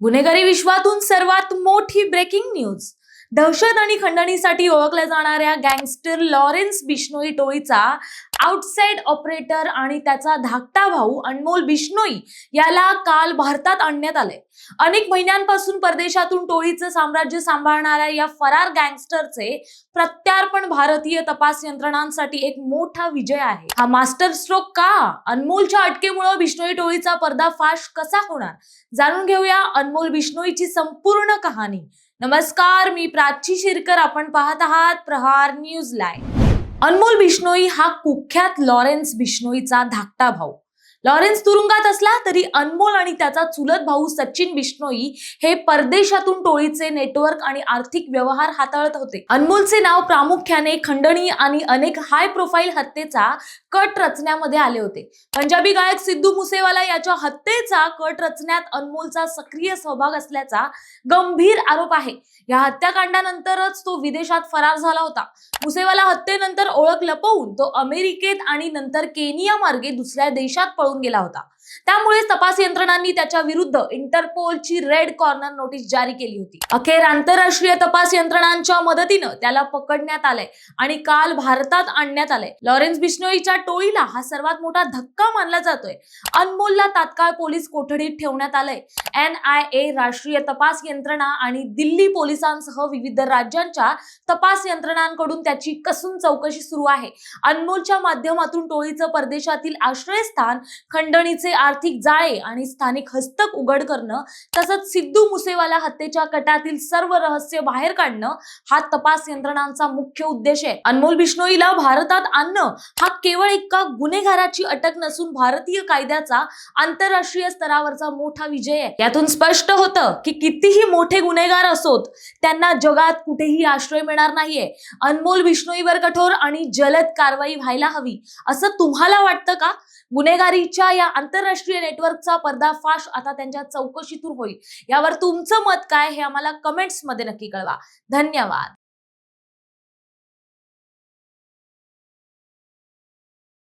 गुन्हेगारी विश्वातून सर्वात मोठी ब्रेकिंग न्यूज दहशत आणि खंडणीसाठी ओळखल्या जाणाऱ्या गँगस्टर लॉरेन्स बिश्नोई टोळीचा आउटसाइड ऑपरेटर आणि त्याचा धाकटा भाऊ अनमोल बिष्णोई याला काल भारतात आणण्यात आले अनेक महिन्यांपासून परदेशातून टोळीचं साम्राज्य सांभाळणाऱ्या या फरार गँगस्टरचे प्रत्यार्पण भारतीय तपास यंत्रणांसाठी एक मोठा विजय आहे. हा मास्टर स्ट्रोक का? अनमोलच्या अटकेमुळे बिष्णोई टोळीचा पर्दाफाश कसा होणार? जाणून घेऊया अनमोल बिष्णोईची संपूर्ण कहाणी. नमस्कार मी प्राची शिरकर आपण पाहत आहात प्रहार न्यूज लाईव्ह. अनमोल बिश्नोई हा कुख्यात लॉरेन्स बिश्नोईचा धाकटा भाऊ. लॉरेन्स तुरुंगात असला तरी अनमोल आणि त्याचा चुलत भाऊ सचिन बिश्नोई हे परदेशातून टोळीचे नेटवर्क आणि आर्थिक व्यवहार हाताळत होते. अनमोलचे नाव प्रामुख्याने खंडणी आणि अनेक हाय प्रोफाईल हत्येचा कट रचण्यामध्ये आले होते. पंजाबी गायक सिद्धू मुसेवाला याच्या हत्येचा कट रचण्यात अनमोलचा सक्रिय सहभाग असल्याचा गंभीर आरोप आहे. या हत्याकांडानंतरच तो विदेशात फरार झाला होता. मुसेवाला हत्येनंतर ओळख लपवून तो अमेरिकेत आणि नंतर केनिया मार्गे दुसऱ्या देशात पळून गेला होता. त्यामुळे तपास यंत्रणांनी त्याच्या विरुद्ध इंटरपोलची रेड कॉर्नर नोटीस जारी केली होती. अखेर आंतरराष्ट्रीय तपास यंत्रणांच्या मदतीनं त्याला पकडण्यात आलंय आणि काल भारतात आणण्यात आलंय. लॉरेन्स बिश्नोईच्या टोळीला हा सर्वात मोठा धक्का मानला जातोय. अनमोलला तात्काळ पोलीस कोठडीत ठेवण्यात आलंय. एन आय ए राष्ट्रीय तपास यंत्रणा आणि दिल्ली पोलिसांसह विविध राज्यांच्या तपास यंत्रणांकडून त्याची कसून चौकशी सुरू आहे. अनमोलच्या माध्यमातून टोळीचं परदेशातील आश्रयस्थान खंडणीचे आर्थिक जाळे आणि स्थानिक हस्तक उघड करणं तसंच सिद्धू मुसेवाला हत्येच्या कटातील सर्व रहस्य बाहेर काढणं हा तपास यंत्रणांचा मुख्य उद्देश आहे. अनमोल बिश्नोईला भारतात आणणं हा केवळ एका गुन्हेगाराची अटक नसून भारतीय कायद्याचा आंतरराष्ट्रीय स्तरावरचा मोठा विजय आहे. यातून स्पष्ट होतं की कितीही मोठे गुन्हेगार असोत त्यांना जगात कुठेही आश्रय मिळणार नाहीये. अनमोल बिश्नोईवर कठोर आणि जलद कारवाई व्हायला हवी असं तुम्हाला वाटतं का? गुन्हेगारीच्या या आंतरराष्ट्रीय नेटवर्कचा पर्दाफाश आता त्यांच्या चौकशीतून होईल. यावर तुमचं मत काय हे आम्हाला कमेंट्समध्ये नक्की कळवा. धन्यवाद.